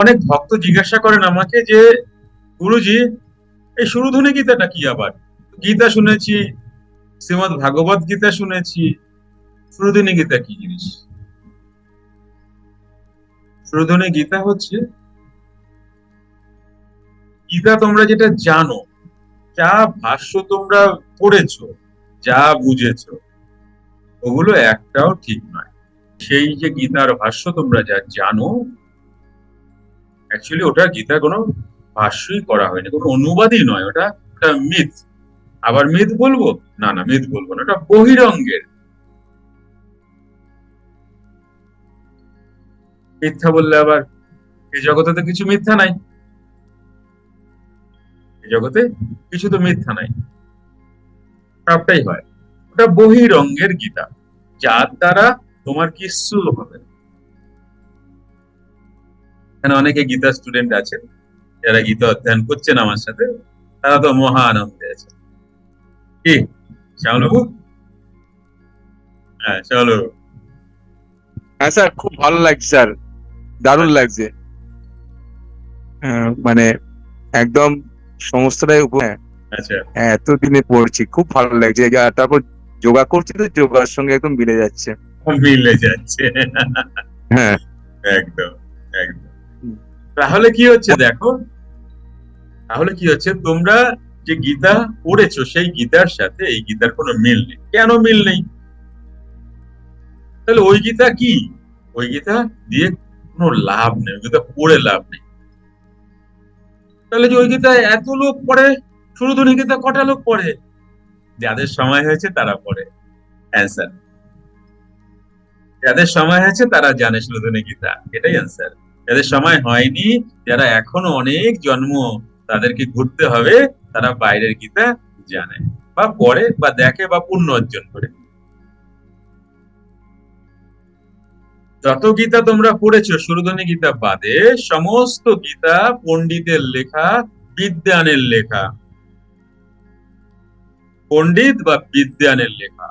অনেক ভক্ত জিজ্ঞাসা করেন আমাকে যে, গুরুজি, এই সুরধুনী গীতাটা কি আবার? গীতা শুনেছি, শ্রীমদ ভাগবত গীতা শুনেছি। সুরধুনী গীতা কি জিনিস? সুরধুনী গীতা হচ্ছে, গীতা তোমরা যেটা জানো, যা ভাষ্য তোমরা পড়েছো, যা বুঝেছ, ওগুলো একটাও ঠিক নয়। সেই যে গীতার ভাষ্য তোমরা যা জানো অ্যাকচুয়ালি ওটা গীতার কোনো ভাষ্যই করা হয়নি, কোনো অনুবাদই নয়, ওটা ওটা মিথ আবার মিথ বলব? না না মিথ বলব না, ওটা বহিরঙ্গের। মিথ্যা বললে আবার এই জগতে তো কিছু মিথ্যা নাই। এই জগতে কিছু তো মিথ্যা নাই। সবটাই হয়। ওটা বহিরঙ্গের গীতা। যার দ্বারা তোমার কিছু হবে? না। এখানে অনেকে গীতা স্টুডেন্ট আছেন যারা গীতা অধ্যয়ন করছেন আমার সাথে তারা তো মহা আনন্দে আছে। কি? শ্যামলবাবু? হ্যাঁ শ্যামলবাবু। হ্যাঁ স্যার খুব ভালো লাগছে স্যার দারুণ লাগছে। মানে একদম সমস্তটাই উপ- হ্যাঁ, আচ্ছা। এতদিনে পড়ছি খুব ভালো লাগছে। তারপর যোগা করছি তো যোগার সঙ্গে একদম মিলে যাচ্ছে। মিলে যাচ্ছে। হ্যাঁ। একদম একদম। তাহলে কি হচ্ছে দেখো? তাহলে কি হচ্ছে? তোমরা যে গীতা পড়েছো, সেই গীতার সাথে এই গীতার কোনো মিল নেই। কেন মিল নেই? তাহলে ওই গীতা কি? ওই গীতা দিয়ে কোনো লাভ নেই, ওই গীতা পড়ে লাভ নেই। তাহলে যে ওই গীতা এত লোক পড়ে শুরু ধনী গীতা কটা লোক পড়ে? যাদের সময় হয়েছে তারা পড়ে। অ্যান্সার যাদের সময় হয়েছে তারা জানে সুরধনী গীতা এটাই অ্যান্সার যাদের সময় হয়নি, যারা এখনও অনেক জন্ম তাদেরকে ঘুরতে হবে, তারা বাইরের গীতা জানে বা পড়ে বা দেখে বা পুণ্য অর্জন করে। যত গীতা তোমরা পড়েছো সুরধনী গীতা বাদে সমস্ত গীতা পণ্ডিতের লেখা, বিদ্যানের লেখা। পণ্ডিত বা বিদ্যানের লেখা।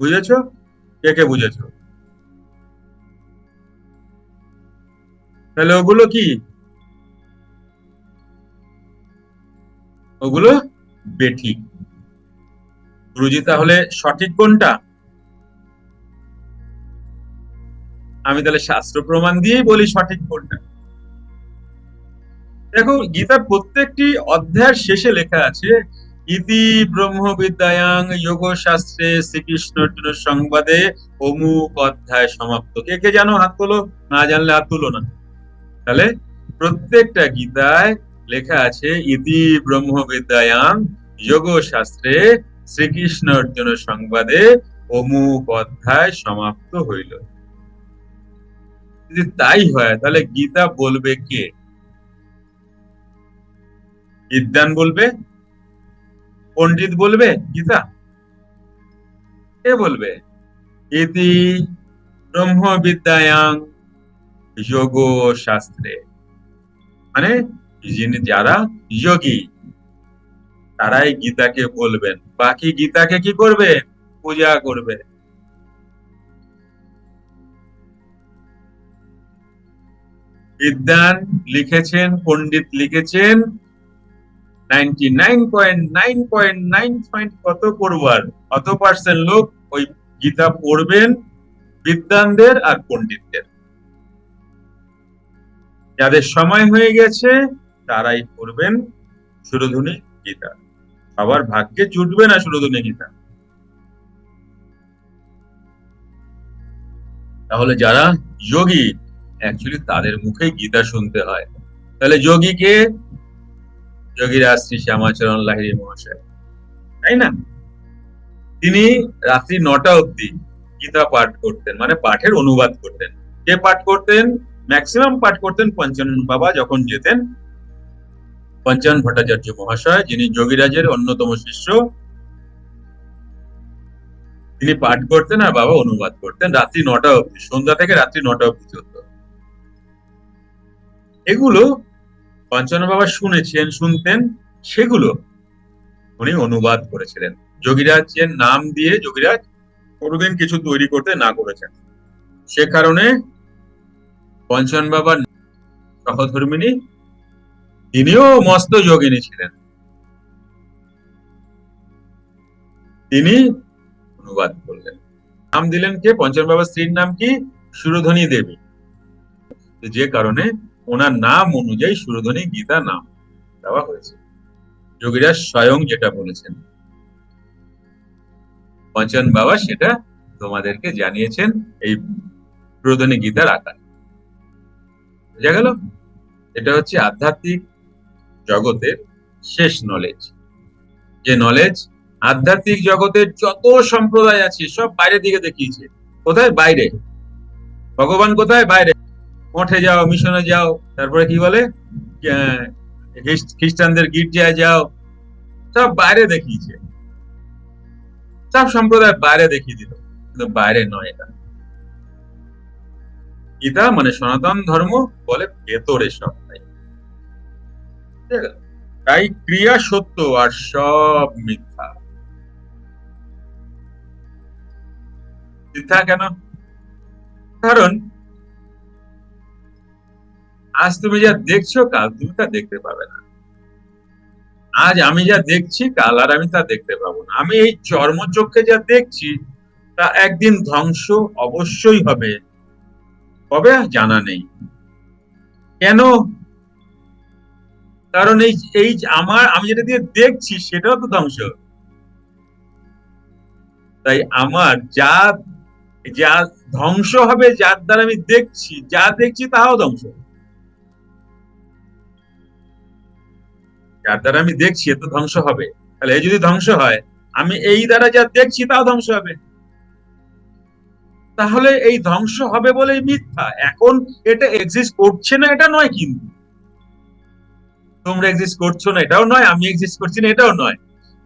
বুঝেছ? কে কে বুঝেছ? তাহলে ওগুলো কি? ওগুলো বেঠিক গুরুজি, তাহলে সঠিক কোনটা? আমি তাহলে শাস্ত্র প্রমাণ দিয়েই বলি সঠিক কোনটা। দেখো, গীতার প্রত্যেকটি অধ্যায়ের শেষে লেখা আছে, ইতি ব্রহ্মবিদ্যায়াং যোগ শাস্ত্রে শ্রীকৃষ্ণ সংবাদে অমুক অধ্যায় সমাপ্ত। কে কে জানো হাত তোলো? না জানলে হাত তুলো না। তাহলে প্রত্যেকটা গীতায় লেখা আছে, ইতি ব্রহ্মবিদ্যায়াং যোগ শাস্ত্রে শ্রীকৃষ্ণ অর্জুন সংবাদে অমুক অধ্যায় সমাপ্ত হইল। যদি তাই হয়, তাহলে গীতা বলবে কে? বিদ্যান বলবে? পণ্ডিত বলবে? গীতা? কে বলবে? ইতি ব্রহ্ম ব্রহ্মবিদ্যায়াং যোগ শাস্ত্রে মানে যিনি যারা যোগী, তারাই গীতাকে বলবেন। বাকি গীতাকে কি করবে? পূজা করবে। বিদ্যান লিখেছেন, পণ্ডিত লিখেছেন ninety nine point nine point nine point কত করবার কত পার্সেন্ট লোক ওই গীতা পড়বেন? বিদ্যানদের আর পণ্ডিতদের। যাদের সময় হয়ে গেছে, তারাই পড়বেন সুরধুনী গীতা। সবার ভাগ্যে জুটবে না সুরধুনী গীতা। তাহলে যারা যোগী অ্যাকচুয়ালি তাদের মুখেই গীতা শুনতে হয়। তাহলে যোগী কে? যোগীরাজ শ্রী শ্যামাচরণ লাহিড়ী মহাশয়। তাই না? তিনি রাত্রি নটা অবধি গীতা পাঠ করতেন মানে পাঠের অনুবাদ করতেন। কে পাঠ করতেন? ম্যাক্সিমাম পাঠ করতেন পঞ্চানন বাবা যখন যেতেন। পঞ্চানন ভট্টাচার্য মহাশয়, যিনি যোগীরাজের অন্যতম শিষ্য। তিনি পাঠ করতেন আর বাবা অনুবাদ করতেন রাত্রি নটা অবধি, সন্ধ্যা থেকে রাত্রি নটা অবধি চলতো। এগুলো পঞ্চানন বাবা শুনেছেন, শুনতেন, সেগুলো উনি অনুবাদ করেছিলেন। যোগীরাজের নাম দিয়ে যোগীরাজ কোনোদিন কিছু তৈরি করতে না করেছেন। সে কারণে পঞ্চন বাবার সহধর্মিনী, তিনিও মস্ত যোগিনী ছিলেন। তিনি অনুবাদ করলেন। নাম দিলেন কে? পঞ্চন বাবার স্ত্রীর নাম কি? সুরধনী দেবী। যে কারণে ওনার নাম অনুযায়ী সুরধনী গীতা নাম দেওয়া হয়েছে। যোগীরা স্বয়ং যেটা বলেছেন, পঞ্চন বাবা সেটা তোমাদেরকে জানিয়েছেন, এই সুরধনী গীতার আকার। বোঝা গেল? এটা হচ্ছে আধ্যাত্মিক জগতের শেষ নলেজ যে নলেজ আধ্যাত্মিক জগতের যত সম্প্রদায় আছে, সব বাইরের দিকে দেখিয়েছে। কোথায়? বাইরে। ভগবান কোথায়? বাইরে। মঠে যাও, মিশনে যাও, তারপরে কি বলে? খ্রিস্টানদের গির্জায় যাও। সব বাইরে দেখিয়েছে। সব সম্প্রদায় বাইরে দেখিয়ে দিল। কিন্তু বাইরে নয় এটা। গীতা মানে সনাতন ধর্ম বলে ভেতরে সব তাই তাই ক্রিয়া সত্য আর সব মিথ্যা। মিথ্যা কেন? কারণ, আজ তুমি যা দেখছ, কাল তুমি তা দেখতে পাবে না। আজ আমি যা দেখছি, কাল আর আমি তা দেখতে পাবো না। আমি এই চর্মচক্ষে যা দেখছি, তা একদিন ধ্বংস অবশ্যই হবে। কবে জানা নেই। কেন? কারণ এই এই আমার, আমি যেটা দিয়ে দেখছি সেটাও তো ধ্বংস। তাই আমার যা যা ধ্বংস হবে, যার দ্বারা আমি দেখছি, যা দেখছি তাহাও ধ্বংস। যার দ্বারা আমি দেখছি এ তো ধ্বংস হবে। তাহলে যদি ধ্বংস হয়, আমি এই দ্বারা যা দেখছি তাও ধ্বংস হবে। তাহলে এই ধ্বংস হবে বলেই মিথ্যা। এখন এটা এক্সিস্ট করছে না, এটা নয় কিন্তু। তোমরা এক্সিস্ট করছ না, এটাও নয়, আমি এক্সিস্ট করছি না, এটাও নয়।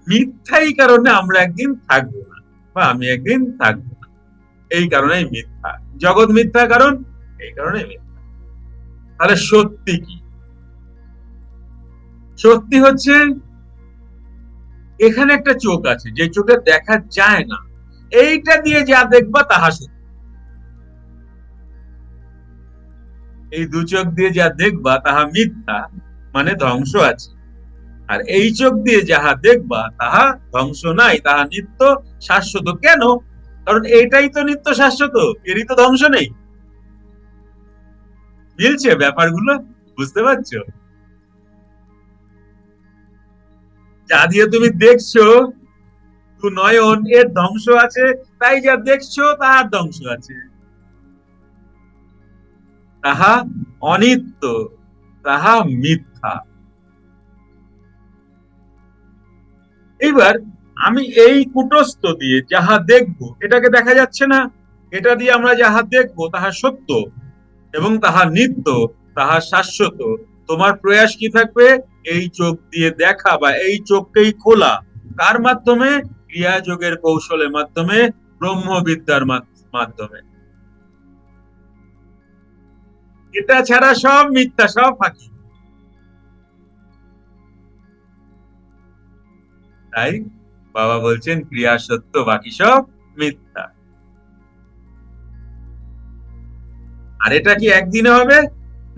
মিথ্যা এই কারণে আমরা একদিন থাকব না, বা আমি একদিন থাকব না। এই কারণেই মিথ্যা। জগৎ মিথ্যা কারণ, এই কারণে মিথ্যা। তাহলে সত্যি কি? সত্যি হচ্ছে, এখানে একটা চোখ আছে, যে চোখে দেখা যায় না। এইটা দিয়ে যা দেখবা তাহা সত্যি। এই দু চোখ দিয়ে যা দেখবা, তাহা মিথ্যা মানে ধ্বংস আছে। আর এই চোখ দিয়ে যাহা দেখবা, তাহা ধ্বংস নাই, তাহা নিত্য শাশ্বত। কেন? কারণ এইটাই তো নিত্য শাশ্বত, এরই তো ধ্বংস নেই। মিলছে ব্যাপারগুলো? বুঝতে পারছ? যা দিয়ে তুমি দেখছ নয়ন, এর ধ্বংস আছে, তাই যা দেখছ, তাহার ধ্বংস আছে। তাহা অনিত্য, তাহা মিথ্যা। এইবার আমি এই কুটস্থ দিয়ে যাহা দেখব, এটাকে দেখা যাচ্ছে না। এটা দিয়ে আমরা যাহা দেখব, তাহা সত্য এবং তাহা নিত্য, তাহা শাশ্বত। তোমার প্রয়াস কি থাকবে? এই চোখ দিয়ে দেখা বা এই চোখকেই খোলা। কার মাধ্যমে? ক্রিয়া যোগের কৌশলের মাধ্যমে, ব্রহ্মবিদ্যার মাধ- মাধ্যমে এটা ছাড়া সব মিথ্যা, সব ফাঁকি। তাই বাবা বলছেন, ক্রিয়া সত্য, বাকি সব মিথ্যা। আর এটা কি একদিনে হবে?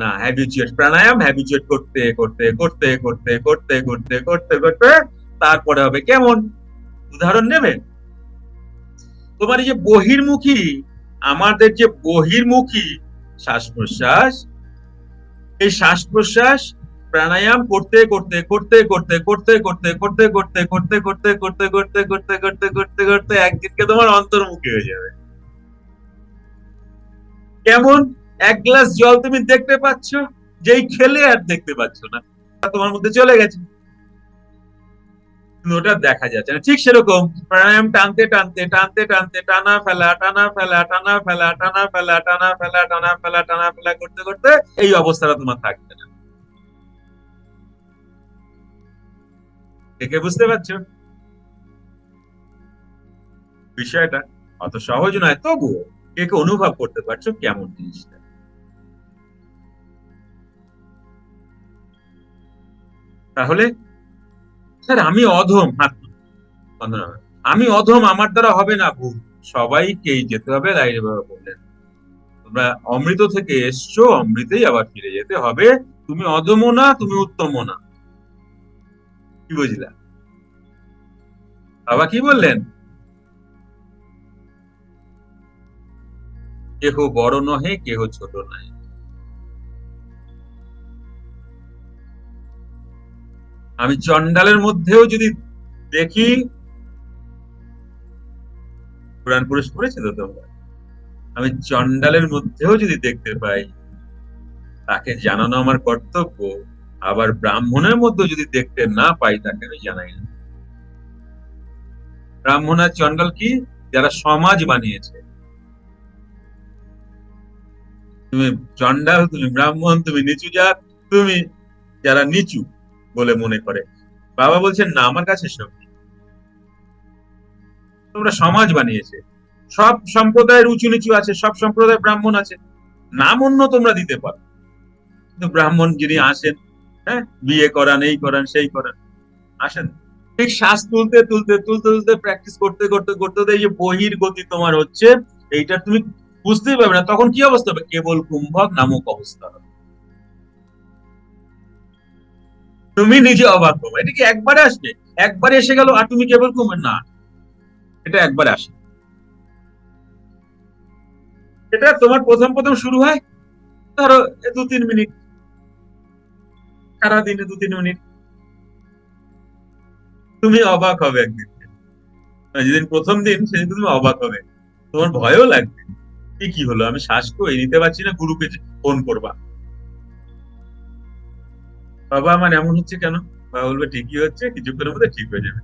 না হ্যাবিচুয়েট প্রাণায়াম হ্যাবিচুয়েট করতে করতে করতে করতে করতে করতে করতে করতে, তারপরে হবে কেমন? উদাহরণ নেবে তোমার এই যে বহির্মুখী, আমাদের যে বহির্মুখী শ্বাস প্রশ্বাস এই শ্বাস প্রশ্বাস প্রাণায়াম করতে করতে করতে করতে করতে করতে করতে করতে করতে করতে করতে করতে করতে করতে করতে করতে একদিনকে তোমার অন্তর্মুখী হয়ে যাবে কেমন এক গ্লাস জল তুমি দেখতে পাচ্ছ যেই খেলে আর দেখতে পাচ্ছ না তোমার মধ্যে চলে গেছে ওটা দেখা যাচ্ছে না। ঠিক সেরকম। প্রাণায়াম টানতে টানতে টানতে টানতে, টানা ফেলা টানা ফেলা টানা ফেলা টানা ফেলা টানা ফেলা টানা ফেলা টানা ফেলা করতে করতে এই অবস্থাটা তোমার থাকবে না। বুঝতে পারছ? বিষয়টা অত সহজ নয়, তবুও কে কে অনুভব করতে পারছ কেমন জিনিসটা। তাহলে স্যার, আমি অধম। আমি অধম, আমার দ্বারা হবে না ভুল। সবাইকেই যেতে হবে লাইরে বাবা বললেন। তোমরা অমৃত থেকে এসছো, অমৃতেই আবার ফিরে যেতে হবে। তুমি অদম না, তুমি উত্তম না। কি বুঝলা? বাবা কি বললেন? কেহ বড় নহে, কেহ ছোট নয় আমি চন্ডালের মধ্যেও যদি দেখি, কোরআন পুরুষ পড়েছে তো আমি চন্ডালের মধ্যেও যদি দেখতে পাই, তাকে জানানো আমার কর্তব্য, আবার ব্রাহ্মণের মধ্যে যদি দেখতে না পাই, তাকে আমি জানাই না। ব্রাহ্মণ আর চন্ডাল কি? যারা সমাজ বানিয়েছে। তুমি চন্ডাল তুমি ব্রাহ্মণ, তুমি নিচু জাত, তুমি যারা নিচু। বলে মনে করে। বাবা বলছেন, না, আমার কাছে সব তোমরা সমাজ বানিয়েছে। সব সম্প্রদায়ের উঁচু নিচু আছে, সব সম্প্রদায় ব্রাহ্মণ আছে। নাম অন্য তোমরা দিতে পারো। কিন্তু ব্রাহ্মণ যিনি আসেন হ্যাঁ বিয়ে করান, এই করান, সেই করান, আসেন। ঠিক শ্বাস তুলতে তুলতে তুলতে তুলতে প্র্যাকটিস করতে করতে করতে এই যে বহির গতি তোমার হচ্ছে, এইটা তুমি বুঝতেই পারবে না। তখন কি অবস্থা হবে? কেবল কুম্ভক নামক অবস্থা হবে। তুমি নিজে অবাক হবে এটা কি একবারে আসবে? একবারে এসে গেল আর তুমি কেবল কুম্ভ না। এটা একবারে আসে। এটা তোমার প্রথম প্রথম শুরু হয়? ধরো দু তিন মিনিট। সারাদিনে দু তিন মিনিট। তুমি অবাক হবে একদিন। যেদিন প্রথম দিন, সেদিন তুমি অবাক হবে। তোমার ভয়ও লাগবে। কি কি হলো? আমি শ্বাস কই নিতে পারছি না, গুরুকে ফোন করবা। বাবা আমার এমন হচ্ছে কেন? বাবা বলবে, ঠিকই হচ্ছে, কিছুক্ষণের মধ্যে ঠিক হয়ে যাবে।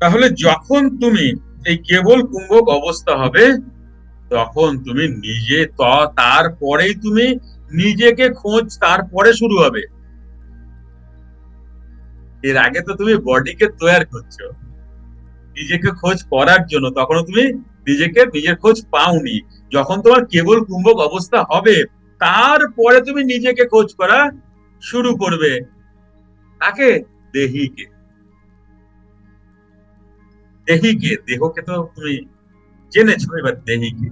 তাহলে যখন তুমি এই কেবল কুম্ভক অবস্থা হবে, তখন তুমি নিজে তারপরেই তুমি নিজেকে খোঁজ, তারপরে শুরু হবে। এর আগে তো তুমি বডিকে তৈরি করছ। নিজেকে খোঁজ করার জন্য তখন তুমি নিজেকে নিজের খোঁজ পাওনি। যখন তোমার কেবল কুম্ভক অবস্থা হবে তারপরে তুমি নিজেকে খোঁজ করা শুরু করবে। কাকে? দেহিকে। দেহিকে। দেহকে তো তুমি জেনেছো, এবার দেহিকে।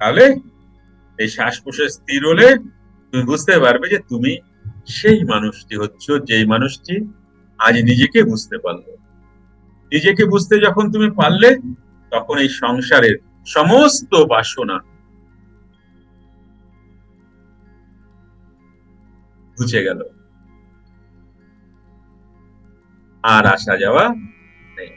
তাহলে এই শ্বাস প্রশ্বাস স্থির হলে তুমি বুঝতে পারবে যে তুমি সেই মানুষটি হচ্ছ, যেই মানুষটি আজ নিজেকে বুঝতে পারল। নিজেকে বুঝতে যখন তুমি পারলে, তখন এই সংসারের সমস্ত বাসনা। ঘুচে গেল। আর আসা যাওয়া নেই।